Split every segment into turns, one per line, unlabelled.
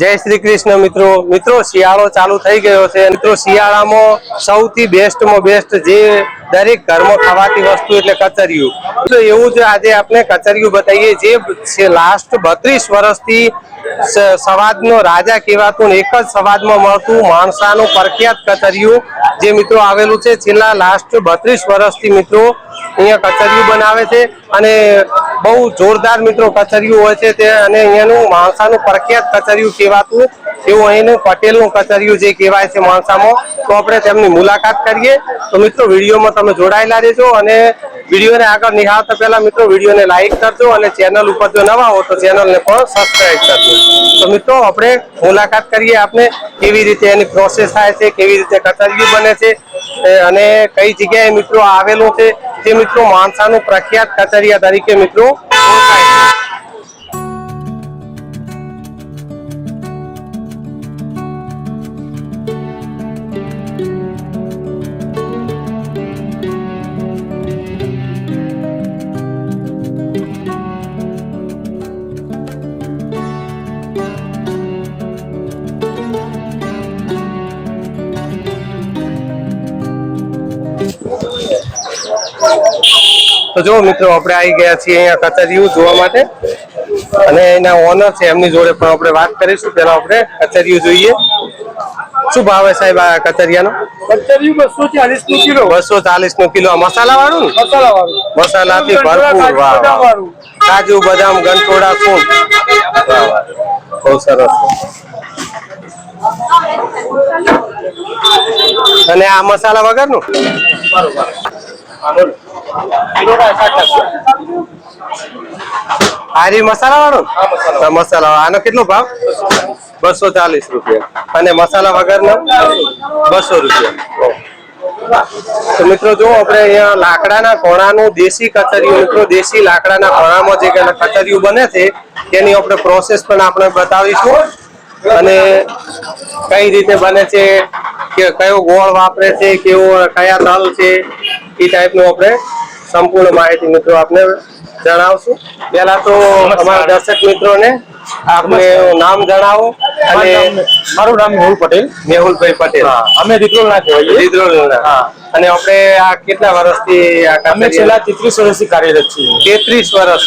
જય શ્રી કૃષ્ણ મિત્રો. મિત્રો, શિયાળો ચાલુ થઈ ગયો છે. મિત્રો, શિયાળામાં સૌથી બેસ્ટમાં બેસ્ટ જે દરેક ઘરમાં ખાવાતી વસ્તુ એટલે કચરિયું. તો એવું જ આજે આપણે કચરિયું બતાવીએ. જે છે લાસ્ટ બત્રીસ વર્ષથી સવાદનો રાજા કહેવાતું ને એક જ સવાદમાં મળતું માણસાનું પ્રખ્યાત કચરિયું જે મિત્રો આવેલું છે. છેલ્લા લાસ્ટ બત્રીસ વર્ષથી મિત્રો અહીંયા કચરિયું બનાવે છે અને બહુ જોરદાર મિત્રો કચરિયું હોય છે તે અને અહીંયાનું માણસાનું પ્રખ્યાત કચરિયું કહેવાતું એવું અહીંનું પટેલનું કચરિયું જે કહેવાય છે માણસામાં, તો આપણે તેમની મુલાકાત કરીએ. તો મિત્રો, વિડીયોમાં તમે જોડાયેલા રહેજો અને વિડીયોને આગળ નિહાળતા પહેલા મિત્રો, વિડીયોને લાઈક કરજો અને ચેનલ ઉપર જો નવા હો, તો ચેનલને પણ સબસ્ક્રાઈબ કરજો. તો મિત્રો, આપણે મુલાકાત કરીએ આપણે, કેવી રીતે એની પ્રોસેસ થાય છે, કેવી રીતે કચરિયું બને છે અને કઈ જગ્યાએ મિત્રો આવેલું છે, જે મિત્રો માણસાનું પ્રખ્યાત કચરિયા તરીકે મિત્રો ઓળખાય છે. તો જો મિત્રો આપણે આવી ગયા છીએ અહીંયા કચરિયું જોવા માટે. અને એના ઓનર છે એમની જોડે પણ આપણે વાત કરીશું. પેલા આપણે કચરિયું જોઈએ. શું ભાવ છે સાહેબ આ કચરિયાનો?
કચરિયું બસો ચાલીસનું કિલો.
બસો ચાલીસનું કિલો. આ મસાલા વાળું ને
મસાલા વાળું
ભરપૂર વાહ કાજુ બદામ ગંઠોડા ફૂલ બહુ સરસ. અને આ મસાલા વગરનું? આરી મસાલા વાળો મસાલા આનો કેટલો ભાવ? બસો ચાલીસ રૂપિયા. અને મસાલા વગરનો? બસો રૂપિયા. તો મિત્રો જો આપણે અહીંયા લાકડાના કોણાનું દેશી કચરિયું મિત્રો દેશી લાકડાના કોણામાં જે કચરિયું બને છે તેની આપણે પ્રોસેસ પણ આપણે બતાવીશું. અને કઈ રીતે બને છે કે કયો ગોળ વાપરે છે કેવો કયા તલ છે એ ટાઈપનું આપણે સંપૂર્ણ માહિતી મિત્રો આપને જણાવશું. પહેલા તો અમારા દર્શક મિત્રોને આપને નામ જણાવો અને
મારું નામ મેહુલ પટેલ.
મેહુલભાઈ પટેલ.
અમે રીતરોલ ના કહેવાય
લીધરોલના. અને આપણે આ કેટલા વર્ષથી આ
અમે છેલ્લા તેત્રીસ વર્ષથી કાર્યરત છીએ.
તેત્રીસ વર્ષ.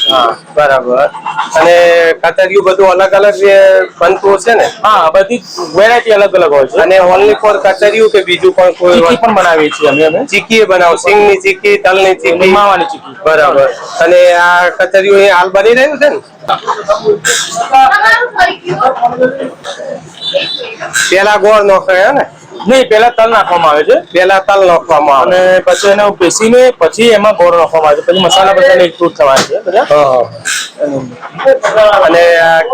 બરાબર. અને કચરિયું બધું અલગ અલગ જે બનતું છે ને?
હા બધી વેરાયટી અલગ અલગ હોય છે.
અને ઓનલી ફોર કચરિયું કે બીજું પણ કોઈ
ચીકી પણ બનાવીએ છીએ અમે અમે.
ચીકી બનાવો. સિંગની ચીકી તલની ચીકી.
માવાની ચીકી.
બરાબર. અને આ કચરિયું અહીં હાલ બની રહ્યું છે ને? પેલા ગોળ નોખાય ને?
નહીં પેલા તલ નાખવામાં આવે છે.
પેલા તલ નાખવામાં આવે.
અને પછી એને બેસીને પછી એમાં ગોળ નાખવામાં આવે છે. પછી મસાલા બધા એકઠું થવાય છે બધા?
અને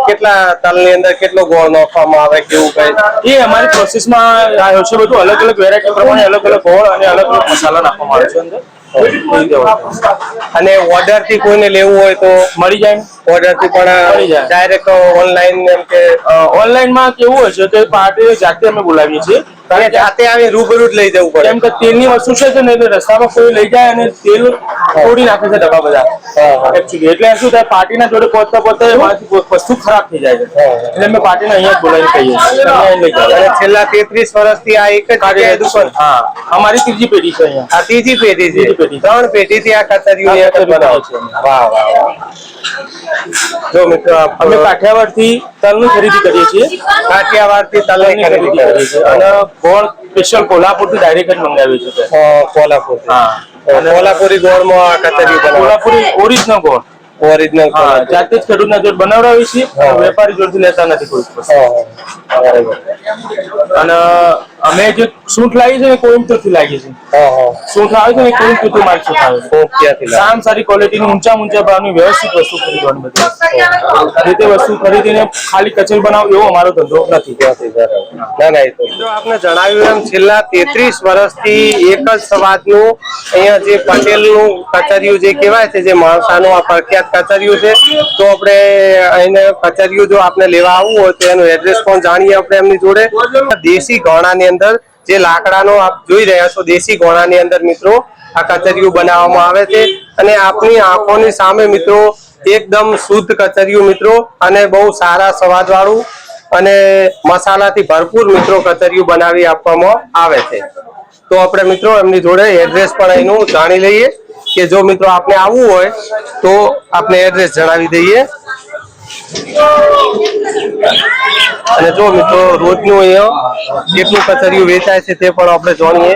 કેટલા તલની અંદર કેટલો ગોળ નાખવામાં આવે કેવું કઈ?
એ અમારી પ્રોસેસમાં આવ્યો છે બધું. અલગ અલગ વેરાયટી પ્રમાણે અલગ અલગ ગોળ અને અલગ અલગ મસાલા નાખવામાં આવે છે અંદર.
અને ઓર્ડરથી કોઈને લેવું હોય તો?
મળી જાય
ઓર્ડરથી પણ. ડાયરેક્ટ ઓનલાઈન એમ કે
ઓનલાઈનમાં કેવું હોય છે કે પાર્ટી જાતે અમે બોલાવીએ છીએ.
અને જાતે આવી રૂબરૂ જ લઈ જવું પડે.
કેમ કે તેલની વસ્તુ છે ને એટલે રસ્તામાં કોઈ લઈ જાય અને તેલ તોડી નાખે છે ડબ્બા બધા. એકચ્યુઅલી એટલે શું થાય પાર્ટીના જોડે પહોંચતા પહોંચતા વસ્તુ ખરાબ થઈ જાય છે. એટલે અમે પાર્ટીને અહીંયા જ બોલાવી કહીએ છીએ તમે
છેલ્લા તેત્રીસ વર્ષથી આ એક જ જગ્યાએ દુકાન
હા. અમારી ત્રીજી પેઢી છે અહીંયા.
આ ત્રીજી પેઢી છે. ત્રણ પેઢી થી આ બનાવો
બનાવે
છે. વાહ વાહ વાહ. જો મિત્રો
અમે કાઠિયાવાડથી તલની ખરીદી કરીએ છીએ.
કાઠિયાવાડથી તલની ખરીદી
કરીએ છીએ. અને ગોળ સ્પેશિયલ કોલ્હાપુરથી ડાયરેક્ટ જ મંગાવીએ છીએ.
કોલ્હાપુર
હા.
કોલ્હાપુરી ગોળમાં બનાવો.
કોલ્હાપુરી ઓરિજિનલ ગોળ.
ઓરિજિનલ
હા જાતે જ ખેડૂતના જોડ બનાવડાવી છીએ. વેપારી જોડેથી લેતા નથી કોઈ અને અમે જે સૂંઠ લાવીએ છે ને કોઈમ્બતુરથી લાગી છે સૂંઠ આવે છે ને કોઈમ્બતુરથી મારી સૂંઠ આવે છે.
લાવે?
સામ સારી ક્વોલિટીની ઊંચા ઊંચા ભાવની વ્યવસ્થિત વસ્તુ ખરીદવાની બધી. રીતે વસ્તુ ખરીદીને ખાલી કચેરી બનાવ એવો અમારો ધંધો નથી.
ત્યાંથી ના ના એ જો આપને જણાવ્યું એમ છેલ્લા તેત્રીસ વર્ષથી એક જ સમાજનું અહીંયા જે પટેલનું કચરિયું જે કહેવાય છે જે માણસાનું આ પ્રખ્યાત કચરિયું છે, તો આપણે અહીંને કચેરીઓ જો આપણે લેવા આવવું હોય તો એનું એડ્રેસ પણ જાણીએ આપણે એમની જોડે. દેશી ઘોડાની અંદર જે લાકડાનો આપ જોઈ રહ્યા છો, દેશી ગોણાની અંદર મિત્રો, આ કચરિયું બનાવવામાં આવે છે અને આપની આંખોની સામે મિત્રો એકદમ શુદ્ધ કચરિયું મિત્રો અને બહુ સારા સ્વાદ વાળું અને મસાલાથી ભરપૂર મિત્રો કચરિયું બનાવી આપવામાં આવે છે. તો આપણે મિત્રો એમની જોડે એડ્રેસ પણ અહીંનું જાણી લઈએ કે જો મિત્રો આપને આવવું હોય તો આપને એડ્રેસ જણાવી દઈએ. અને જો મિત્રો રોજનું અહીંયા કેટલું કચરિયું વેચાય છે તે પણ આપણે જાણીએ.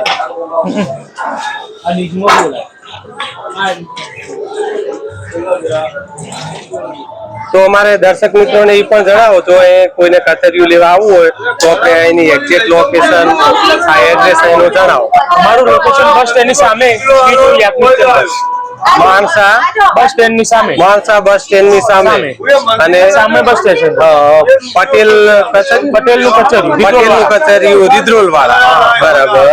તો અમારે દર્શક મિત્રોને એ પણ જણાવો જો એ કોઈને કચરિયું લેવા આવવું હોય તો આપણે એની એક્ઝેક્ટ લોકેશન આ એડ્રેસ એનું જણાવો.
અમારું લોકેશન બસ સ્ટેન્ડની સામે માણસા બસ
માણસા
બસ સામે.
માણસા બસ સ્ટેન્ડની સામે. અને
સામે બસ સ્ટેશન
પટેલ કચેરી?
પટેલનું કચેરી.
પટેલનું કચેરી રિદ્રોલ વાળા બરાબર.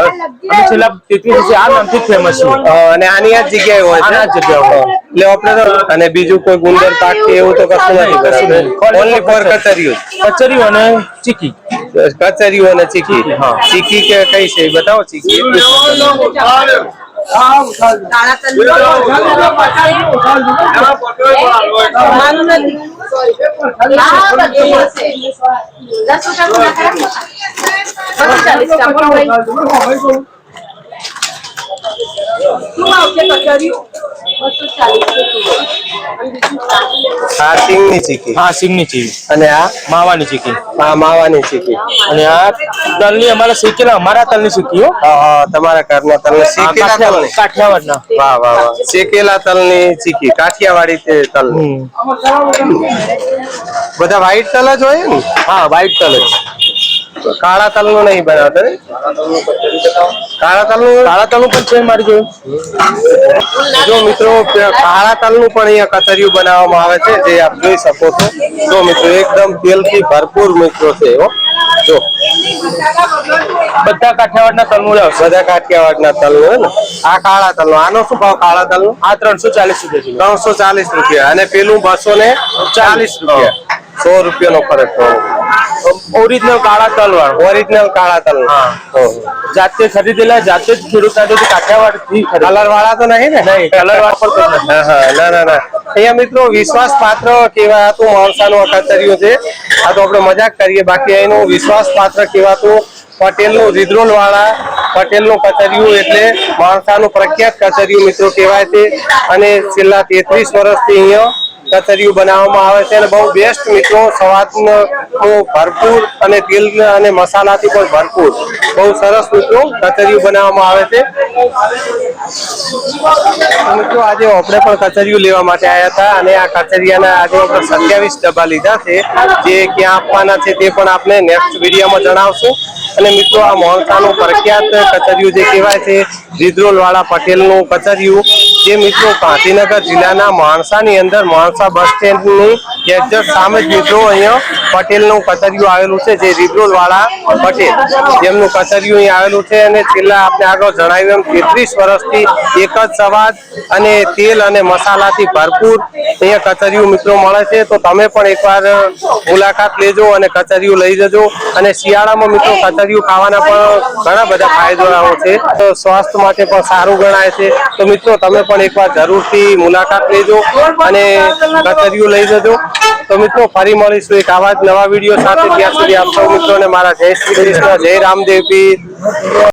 અમે છેલ્લા વર્ષથી આ નામથી ફેમસ
છે. અને આની આ જગ્યાએ હોય છે.
આ જગ્યાએ
એટલે આપણે અને બીજું કોઈ ગુંદર પાક કે એવું તો કશું નથી
કશું
ઓનલી ફોર કચેરીઓ
કચેરીઓ અને ચીકી.
કચેરીઓ અને ચીકી.
હા.
ચીકી કે કઈ છે એ બતાવો ચીકી.
ચાલીસ
આ સિંગની ચીકી.
હા સિંગની ચીકી.
અને આ?
માવાની ચીકી.
આ માવાની ચીકી.
અને આ તલની અમારા શીખેલા અમારા તલની હો
હા, હા, તમારા ઘરના તલને
આ
તલની
કાઠિયાવાડ. કાઠિયાવાડના.
વાહ વાહ વાહ. શેકેલા તલની ચીકી કાઠિયાવાડી તે તલ. બધા વ્હાઈટ તલ જ હોય ને?
હા વ્હાઈટ તલ જ.
કાળા તલનું નહીં બનાવતો ને? કાળા તલનું
કાળા તલનું પણ છે મારી જોયું
જો મિત્રો કાળા તલનું પણ અહીંયા કચરિયું બનાવવામાં આવે છે જે આપ જોઈ શકો છો. જો મિત્રો એકદમ તેલથી ભરપૂર મિત્રો છે એવો જો.
બધા કાઠિયાવાડના તલનું જ આવશે.
બધા કાઠિયાવાડના તલનું ને? આ કાળા તલનું આનો શું ભાવ કાળા તલનું
આ ત્રણસો ચાલીસ રૂપિયા
ત્રણસો ચાલીસ રૂપિયા. અને પેલું બસો ને ચાલીસ રૂપિયા. સો રૂપિયા નો ફરક પડે.
ઓરિજિનલ કાળા તલ વાળો
ઓરિજિનલ કાળા તલ
જાતે ખરીદેલા જાતે જ ખેડૂત કાઠિયાવાડથી
કલર વાળા તો નહીં ને?
નહીં કલર
વાળા ના ના ના. અહીંયા મિત્રો વિશ્વાસ પાત્ર કહેવાતું માણસાનું અકાતર્યું છે. આ તો આપણે મજાક કરીએ. બાકી એનું વિશ્વાસ પાત્ર કહેવાતું પટેલનું રિદ્રોલ વાળા પટેલનું કચરિયું એટલે માણસાનું પ્રખ્યાત કચરિયું મિત્રો કહેવાય છે. અને છેલ્લા તેત્રીસ વર્ષથી અહીંયા કચરિયું બનાવવામાં આવે છે અને બહુ બેસ્ટ મિત્રો, સ્વાદનો ભરપૂર અને તેલ અને મસાલાથી પણ ભરપૂર. બહુ સરસ મિત્રો કચરિયું બનાવવામાં આવે છે. મિત્રો, આજે આપણે પણ કચરિયું લેવા માટે આવ્યા હતા અને આ કચરિયાના આજે આપણે સત્યાવીસ ડબ્બા લીધા છે. જે ક્યાં આપવાના છે તે પણ આપણે નેક્સ્ટ વિડીયોમાં જણાવશું. અને મિત્રો, આ મોહનસાનું પ્રખ્યાત કચરિયું જે કહેવાય છે રીદ્રોલ વાળા પટેલનું કચરિયું જે મિત્રો ગાંધીનગર જિલ્લાના માણસાની અંદર માણસા બસ સ્ટેન્ડની એક્ઝેક્ટ સામે જ મિત્રો અહીંયા પટેલનું કચરિયું આવેલું છે, જે રીબ્રોલવાળા પટેલ. જેમનું કચરિયું અહીં આવેલું છે અને છેલ્લા આપણે આગળ જણાવ્યું એમ તેત્રીસ વર્ષથી એક જ સવાદ અને તેલ અને મસાલાથી ભરપૂર અહીંયા કચરિયું મિત્રો મળે છે. તો તમે પણ એકવાર મુલાકાત લેજો અને કચરિયું લઈ જજો. અને શિયાળામાં મિત્રો કચરિયું ખાવાના પણ ઘણા બધા ફાયદાઓ છે. તો સ્વાસ્થ્ય માટે પણ સારું ગણાય છે. તો મિત્રો, તમે પણ એકવાર જરૂરથી મુલાકાત લેજો અને કચરિયું લઈ જજો. તો મિત્રો, ફરી મળીશું એક આવા જ નવા વીડિયો સાથે. ત્યાં સુધી આપ સૌ મિત્રોને મારા જય શ્રી કૃષ્ણ, જય રામદેવ પીર